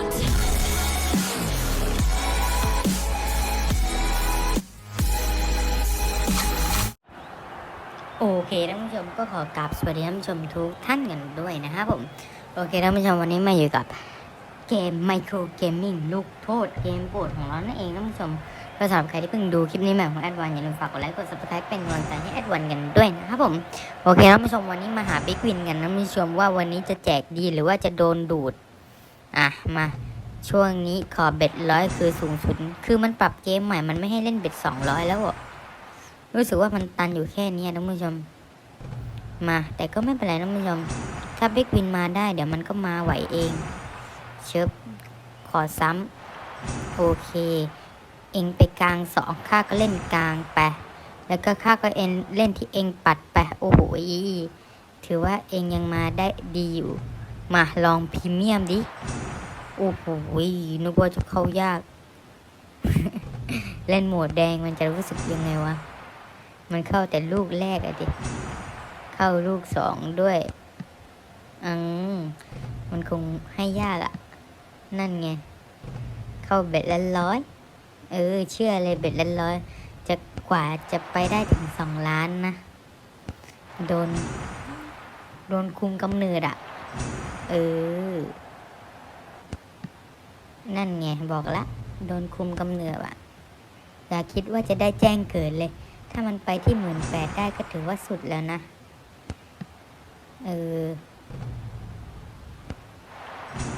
โอเคท่านผู้ชมก็ขอกราบสวัสดีท่านผู้ชมทุกท่านกันด้วยนะครับผม โอเคท่านผู้ชมวันนี้มาอยู่กับเกมไมโครเกมมิ่งลูกโทษเกมโปรดของเรานั่นเองท่านผู้ชมก็สำหรับใครที่เพิ่งดูคลิปนี้ใหม่ของแอดวันอย่าลืมฝากกดไลค์กด subscribe เป็นกำลังใจให้แอดวันกันด้วยนะครับผมโอเคท่านผู้ชมวันนี้มาหาบิ๊กวินกันท่านผู้ชมว่าวันนี้จะแจกดีหรือว่าจะโดนดูด อะมาช่วงนี้ขอเบ็ดร้อยคือสูงสุด คือมันปรับเกมใหม่ มันไม่ให้เล่นเบ็ดสองร้อยแล้วอะรู้สึกว่ามันตันอยู่แค่นี้ยท่านผู้ชม มา แต่ก็ไม่เป็นไรท่านผู้ชม ถ้าบิ๊กวินมาได้ เดี๋ยวมันก็มาไหวเอง เชิบขอซ้ำโอเค เองไปกลางสองข้าก็เล่นกลางไป แล้วก็ข้าก็เอ็นเล่นที่เองปัดไปโอ้โหถือว่าเองยังมาได้ดีอยู่ มาลองพรีเมียมดิ โอ้โหนึกว่าจะเข้ายาก เล่นโหมดแดงมันจะรู้สึกยังไงวะ มันเข้าแต่ลูกแรกอะดิ เข้าลูกสองด้วย อืมมันคงให้ยากอะนั่นไง เข้าเบ็ดละร้อย เออ เชื่อเลยเบ็ดละร้อย จะกว่าจะไปได้ถึงสองล้านนะ โดน โดนคุมกำเนิดอะเออ นั่นไงบอกละ โดนคุมกำเนิดอะอย่าคิดว่าจะได้แจ้งเกิดเลย ถ้ามันไปที่หมื่นแปดได้ก็ถือว่าสุดแล้วนะ เออ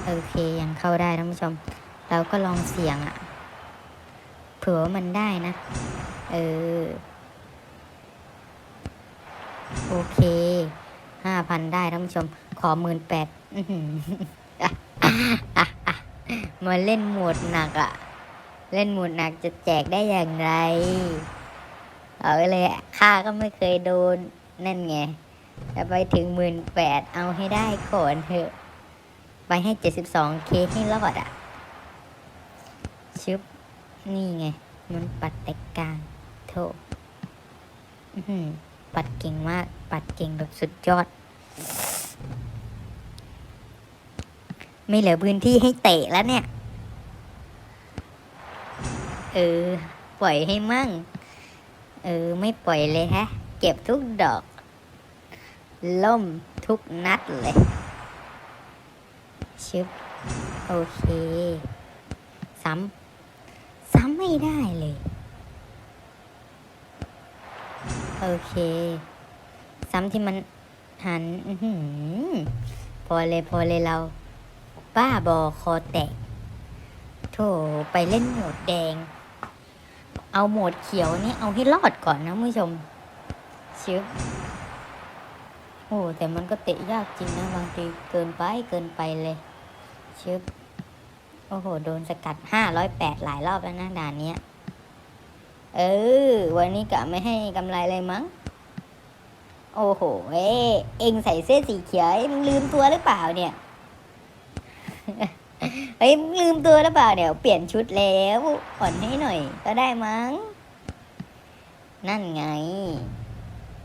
โอเคยังเข้าได้ท่านผู้ชม เราก็ลองเสี่ยงอะ่ะเผื่อมันได้นะ เออ โอเคห้าพันได้ท่านผู้ชม ขอหมื่นแปด มาเล่นโหมดหนักอะ่ะเล่นโหมดหนักจะแจกได้อย่างไร เอาเลยข้าก็ไม่เคยโดน นั่นไงจะไปถึงหมื่นแปดเอาให้ได้ก่อนเถอะ ไปให้เจ็ดสิบสองเคให้รอดอะชึบนี่ไง มันปัดแต่กลางโถปัดเก่งมาก ปัดเก่งแบบสุดยอด ไม่เหลือพื้นที่ให้เตะแล้วเนี่ย เออ ปล่อยให้มั่ง เออ ไม่ปล่อยเลยฮะ เก็บทุกดอก ล่มทุกนัดเลย ชึบ โอเค ซ้ำ ซ้ำไม่ได้เลย โอเค ซ้ำที่มันหันพอเลยพอเลยเรา บ้าบอคอแตก โถไปเล่นโหมดแดง เอาโหมดเขียวนี่เอาให้รอดก่อนนะผู้ชมชึบโอ้แต่มันก็เตะยากจริงนะบางทีเกินไปเกินไปเลยชึบโอ้โห โดนสกัดห้าร้อยแปดหลายรอบแล้วนะด่านเนี้ย เออ วันนี้กะไม่ให้กำไรเลยมั้ง โอ้โห เอเองใส่เสื้อสีเขียวมึงลืมตัวหรือเปล่าเนี่ย เฮ้ยลืมตัวหรือเปล่าเดี๋ยวเปลี่ยนชุดแล้วผ่อนให้หน่อย ก็ได้มั้ง นั่นไง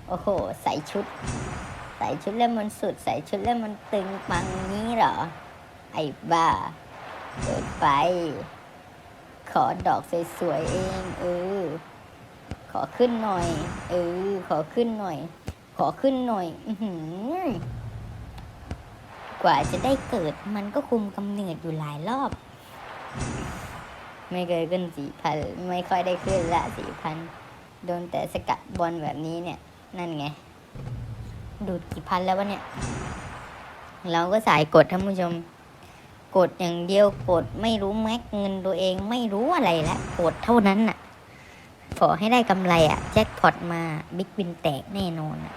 โอ้โห ใส่ชุด ใส่ชุดแล้วมันสุด ใส่ชุดแล้วมันตึงปังนี้เหรอ ไอ้บ้าเกิดไป ขอดอกสวยๆเองเออ ขอขึ้นหน่อย เออ ขอขึ้นหน่อย ขอขึ้นหน่อย อือหือ ว่าจะได้เกิดมันก็คุมกำเนิดอยู่หลายรอบ ไม่เคยขึ้นสี่พันไม่ค่อยได้ขึ้นละสี่พันโดนแต่สกัดบอลแบบนี้เนี่ย นั่นไง ดูดกี่พันแล้ววะเนี่ย เราก็สายกดท่านผู้ชม กดอย่างเดียวกดไม่รู้แม็กเงินตัวเองไม่รู้อะไรแล้วกดเท่านั้นน่ะ ขอให้ได้กำไรอะแจ็คพอตมาบิ๊กวินแตกแน่นอนอะ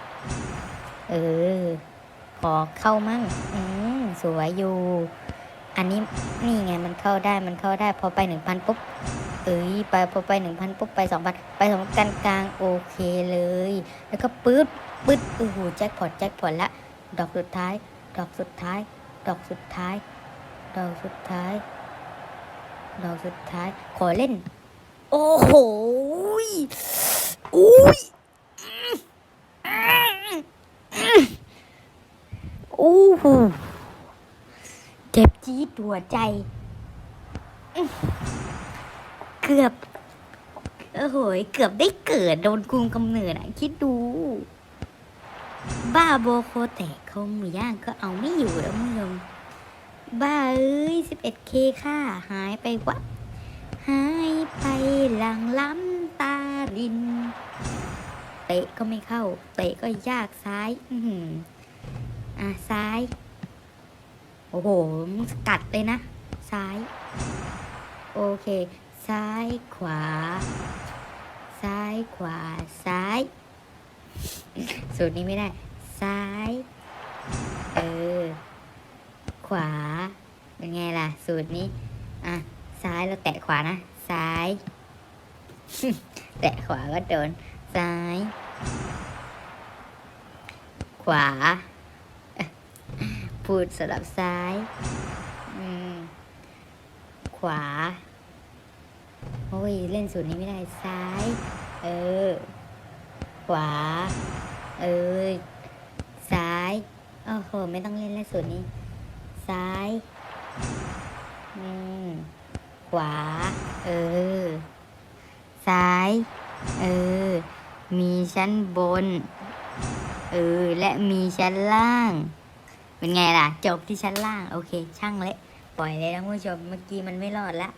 เออ ขอเข้ามั่ง อืมสวยอยู่ อันนี้นี่ไงมันเข้าได้มันเข้าได้พอไปหนึ่งพันปุ๊บ เอ้ยไปพอไปหนึ่งพันปุ๊บไปสองพันไปสองกันกลางโอเคเลย แล้วก็ปื๊ดปื๊ดโอ้โหแจ็คพอตแจ็คพอตละ ดอกสุดท้าย ดอกสุดท้าย ดอกสุดท้าย ดอกสุดท้าย ดอกสุดท้าย ขอเล่น โอ้โหยอุ้ย อ้โหเจ็บจี๊ดหัวใจ เกือบโอ้โหยเกือบได้เกิดโดนคุมกำเนิดอะ คิดดู บ้าโบโคแตกเขาหมูย่างก็เอาไม่อยู่แล้วมึงลงบ้าเอ้ย 11k ค่าหายไปวัดหายไปหลังล้ำตาลิน เตะก็ไม่เข้า เตะก็ยากซ้าย อื อะซ้าย โอ้โหมึงกัดเลยนะ ซ้าย โอเค ซ้ายขวา ซ้ายขวา ซ้าย สูตรนี้ไม่ได้ ซ้าย เออ ขวา เป็นไงล่ะ สูตรนี้ อะ ซ้ายเราแตะขวานะ ซ้าย แตะขวาก็โดน ซ้าย ขวา พูดสลับซ้ายขวา โอ้ย เล่นสูตรนี้ไม่ได้ซ้าย เออ ขวา เออ ซ้าย โอ้โห ไม่ต้องเล่นแล้วสูตรนี้ ซ้าย อืม ขวา เออ ซ้าย เออ มีชั้นบน เออ และมีชั้นล่าง เป็นไงล่ะ จบที่ชั้นล่าง โอเค ช่างเลยปล่อยเลยนะคุณผู้ชม เมื่อกี้มันไม่รอดละ